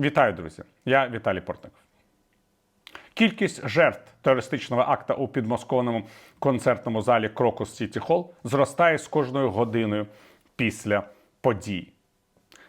Вітаю, друзі! Я Віталій Портников. Кількість жертв терористичного акта у підмосковному концертному залі Крокус Сіті Холл зростає з кожною годиною після події.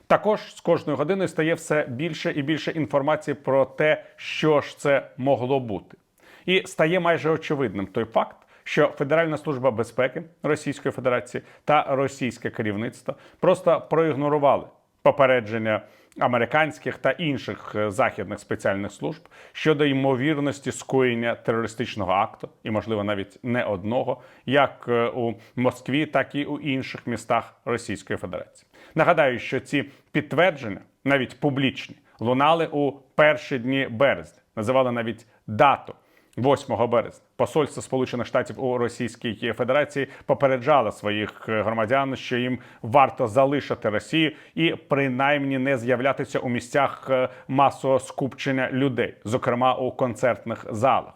Також з кожною годиною стає все більше і більше інформації про те, що ж це могло бути. І стає майже очевидним той факт, що Федеральна служба безпеки Російської Федерації та російське керівництво просто проігнорували попередження американських та інших е, західних спеціальних служб щодо ймовірності скоєння терористичного акту, і, можливо, навіть не одного, як е, у Москві, так і у інших містах Російської Федерації. Нагадаю, що ці підтвердження, навіть публічні, лунали у перші дні березня, називали навіть дату. 8 березня посольство Сполучених Штатів у Російській Федерації попереджало своїх громадян, що їм варто залишити Росію і принаймні не з'являтися у місцях е, масового скупчення людей, зокрема у концертних залах.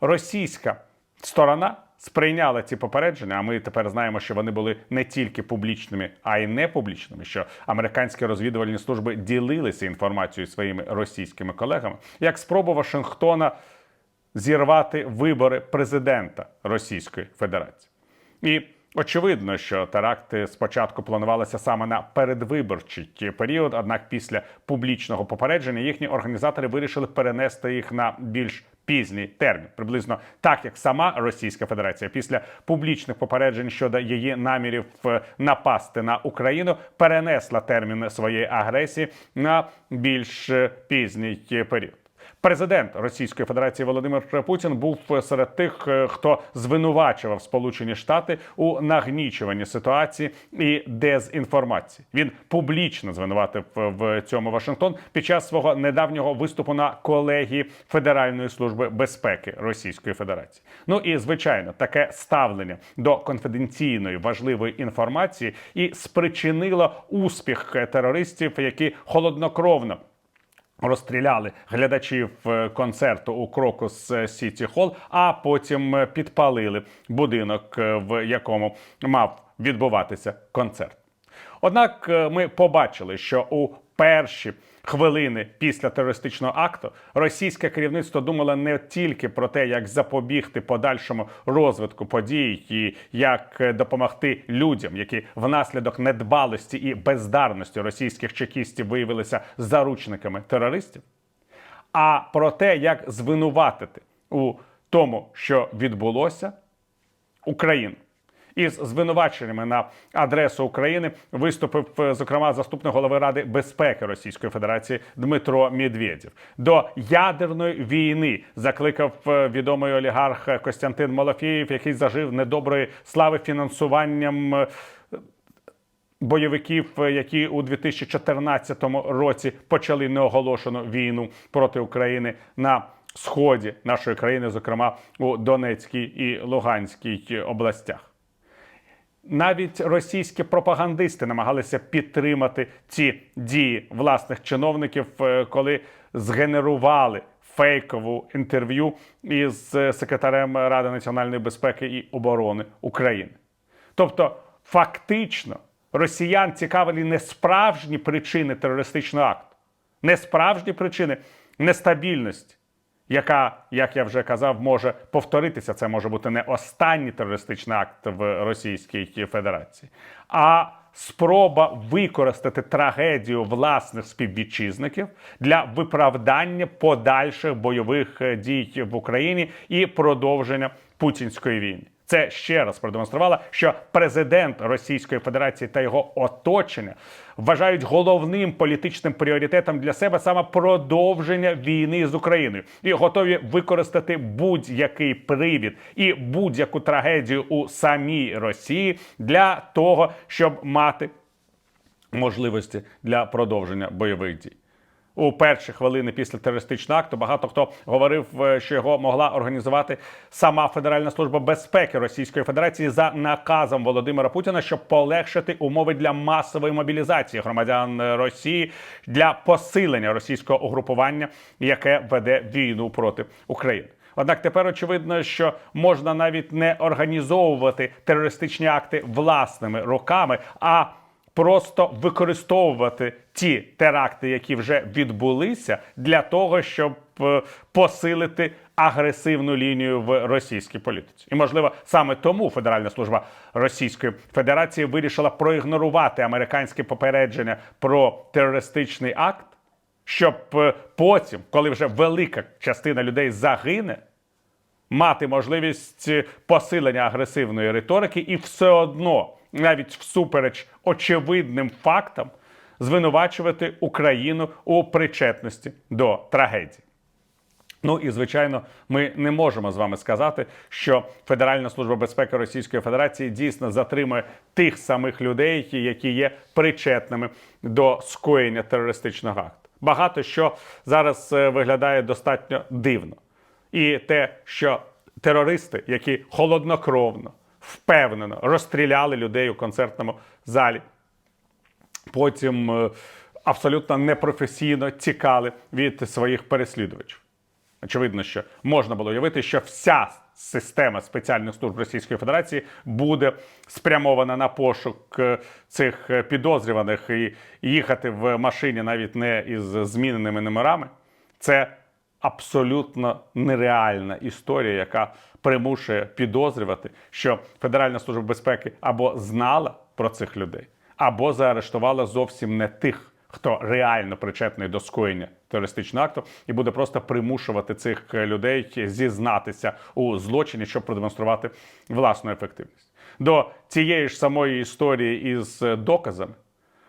Російська сторона сприйняла ці попередження. А ми тепер знаємо, що вони були не тільки публічними, а й не публічними. Що американські розвідувальні служби ділилися інформацією своїми російськими колегами, як спробу Вашингтона зірвати вибори президента Російської Федерації. І очевидно, що теракти спочатку планувалися саме на передвиборчий період, однак після публічного попередження їхні організатори вирішили перенести їх на більш пізній термін, приблизно так як сама Російська Федерація після публічних попереджень щодо її намірів е, напасти на Україну перенесла термін своєї агресії на більш е, пізній період. Президент Російської Федерації Володимир Путін був серед тих, е, хто звинувачував Сполучені Штати у нагнічуванні ситуації і дезінформації. Він публічно звинуватив в цьому Вашингтон під час свого недавнього виступу на колегії Федеральної служби безпеки Російської Федерації. Ну і звичайно, таке ставлення до конфіденційної важливої інформації і спричинило успіх терористів, які холоднокровно. Розстріляли глядачів е, концерту у Крокус Сіті Холл, а потім е, підпалили будинок, е, в якому мав відбуватися концерт. Однак ми побачили, що у перші хвилини після терористичного акту російське керівництво думало не тільки про те, як запобігти подальшому розвитку подій і як допомогти людям, які внаслідок недбалості і бездарності російських чекістів виявилися заручниками терористів, а про те, як звинуватити у тому, що відбулося Україну. Із звинуваченнями на адресу України виступив е, зокрема заступник голови ради безпеки Російської Федерації Дмитро Медведєв. До ядерної війни закликав е, відомий олігарх Костянтин Малафєєв, який зажив недоброї слави фінансуванням. е, Бойовиків, які у 2014 році почали неоголошену війну проти України на сході нашої країни, зокрема у Донецькій і Луганській областях. Навіть російські пропагандисти намагалися підтримати ці дії власних чиновників, е, коли згенерували фейкову інтерв'ю із е, секретарем Ради національної безпеки і оборони України. Тобто, фактично, росіян цікавили не справжні причини терористичного акту, не справжні причини нестабільності яка, як я вже казав, може повторитися. Це може бути не останній терористичний акт в Російській Федерації, а спроба використати трагедію власних співвітчизників для виправдання подальших бойових дій в Україні і продовження путінської війни. Це ще раз продемонструвало, що президент Російської Федерації та його оточення вважають головним політичним пріоритетом для себе саме продовження війни з Україною і готові використати будь-який привід і будь-яку трагедію у самій Росії для того, щоб мати можливості для продовження бойових дій. У перші хвилини після терористичного акту багато хто говорив, е, що його могла організувати сама Федеральна служба безпеки Російської Федерації за наказом Володимира Путіна, щоб полегшити умови для масової мобілізації громадян Росії для посилення російського угрупування, яке веде війну проти України. Однак тепер очевидно, що можна навіть не організовувати терористичні акти власними руками, а просто використовувати ті теракти, які вже відбулися, для того, щоб е, посилити агресивну лінію в російській політиці. І можливо саме тому Федеральна служба Російської Федерації вирішила проігнорувати американське попередження про терористичний акт, щоб е, потім, коли вже велика частина людей загине, мати можливість е, посилення агресивної риторики і все одно, навіть всупереч очевидним фактам, звинувачувати Україну у причетності до трагедії. Ну і звичайно, ми не можемо з вами сказати, що Федеральна служба безпеки Російської Федерації дійсно затримує тих самих людей, які є причетними до скоєння терористичного акту. Багато що зараз е, виглядає достатньо дивно. І те, що терористи, які холоднокровно, впевнено розстріляли людей у концертному залі, потім е, абсолютно непрофесійно тікали від своїх переслідувачів. Очевидно, що можна було уявити, що вся система спеціальних служб Російської Федерації буде спрямована на пошук е, цих е, підозрюваних і їхати в машині навіть не із зміненими номерами. Це абсолютно нереальна історія, яка примушує підозрювати, що Федеральна служба безпеки або знала про цих людей, або заарештувала зовсім не тих хто реально причетний до скоєння терористичного акту, і буде просто примушувати цих людей зізнатися у злочині, щоб продемонструвати власну ефективність. До цієї ж самої історії із доказами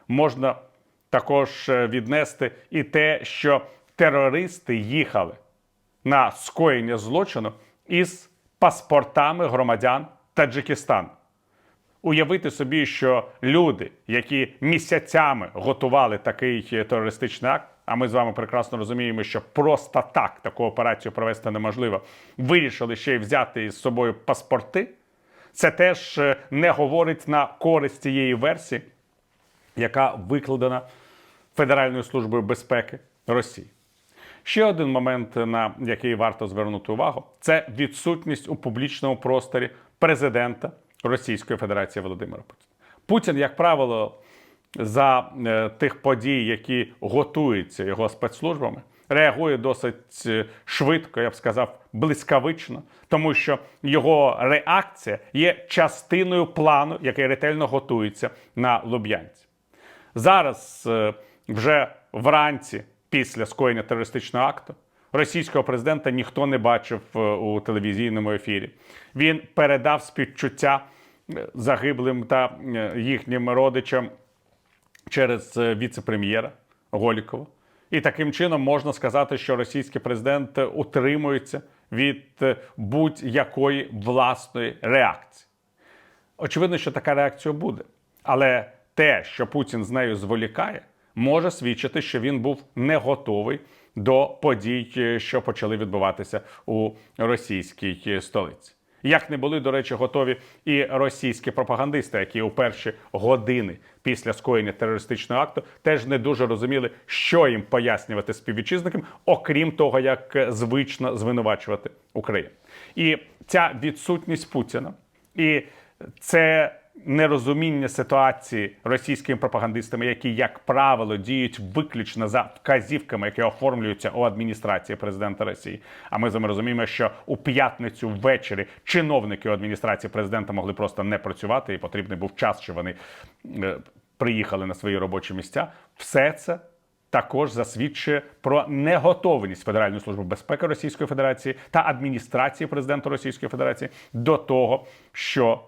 можна також віднести і те, що терористи їхали на скоєння злочину із паспортами громадян Таджикистану. Уявити собі, що люди, які місяцями готували такий терористичний акт, а ми з вами прекрасно розуміємо, що просто так таку операцію провести неможливо, вирішили ще й взяти із собою паспорти. Це теж е, не говорить на користь цієї версії, яка викладена Федеральною службою безпеки Росії. Ще один момент, на який варто звернути увагу, це відсутність у публічному просторі президента Російської Федерації Володимира Путіна. Путін, як правило, за е, тих подій, які готуються його спецслужбами, реагує досить е, швидко, я б сказав, блискавично, тому що його реакція є частиною плану, який ретельно готується на Луб'янці. Зараз е, вже вранці, після скоєння терористичного акту, російського президента ніхто не бачив е, у телевізійному ефірі. Він передав співчуття е, загиблим та е, їхнім родичам через віце-прем'єра Голікова. І таким чином можна сказати, що російський президент утримується від будь-якої власної реакції. Очевидно, що така реакція буде. Але те, що Путін з нею зволікає, може свідчити, що він був не готовий до подій, е, що почали відбуватися у російській е, столиці. Як не були, до речі, готові і російські пропагандисти, які у перші години після скоєння терористичного акту теж не дуже розуміли, що їм пояснювати співвітчизникам, окрім того, як е, звично звинувачувати Україну. І ця відсутність Путіна і це нерозуміння ситуації російськими пропагандистами, які, як правило, діють виключно за вказівками, які оформлюються у адміністрації президента Росії. А ми з вами розуміємо, що у п'ятницю ввечері чиновники у адміністрації президента могли просто не працювати, і потрібний був час, що вони е, приїхали на свої робочі місця. Все це. Також засвідчує про неготовність Федеральної служби безпеки Російської Федерації та адміністрації президента Російської Федерації до того, що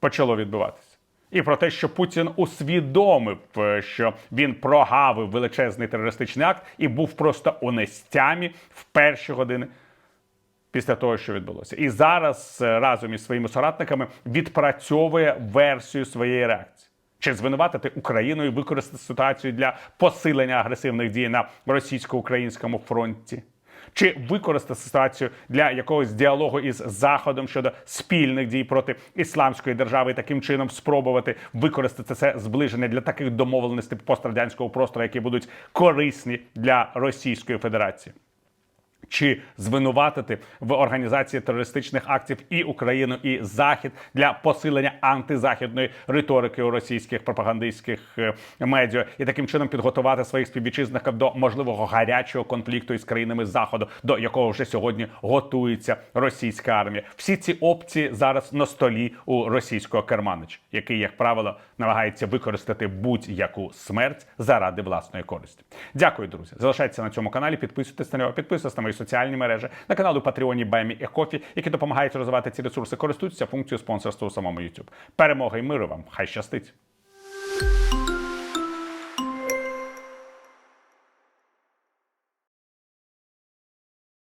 почало відбуватися. І про те, що Путін усвідомив, е, що він прогавив величезний терористичний акт і був просто у нестямі в перші години після того, що відбулося. І зараз е, разом із своїми соратниками відпрацьовує версію своєї реакції. Чи звинуватити Україну і використати ситуацію для посилення агресивних дій на російсько-українському фронті? Чи використати ситуацію для якогось діалогу із заходом щодо спільних дій проти ісламської держави, і таким чином спробувати використати це зближення для таких домовленостей пострадянського простору, які будуть корисні для Російської Федерації. Чи звинуватити в організації терористичних актів і Україну, і Захід для посилення антизахідної риторики у російських пропагандистських е, медіа і таким чином підготувати своїх співвітчизників до можливого гарячого конфлікту із країнами заходу, до якого вже сьогодні готується російська армія. Всі ці опції зараз на столі у російського керманича, який, як правило, намагається використати будь-яку смерть заради власної користі. Дякую, друзі. Залишайтеся на цьому каналі, підписуйтесь на нього, підписуйтесь на мої соціальні мережі, на каналу Патреоні Баймі і Кофі, які допомагають розвивати ці ресурси. користуються функцією спонсорства у самому YouTube. Перемоги і миру вам! Хай щастить!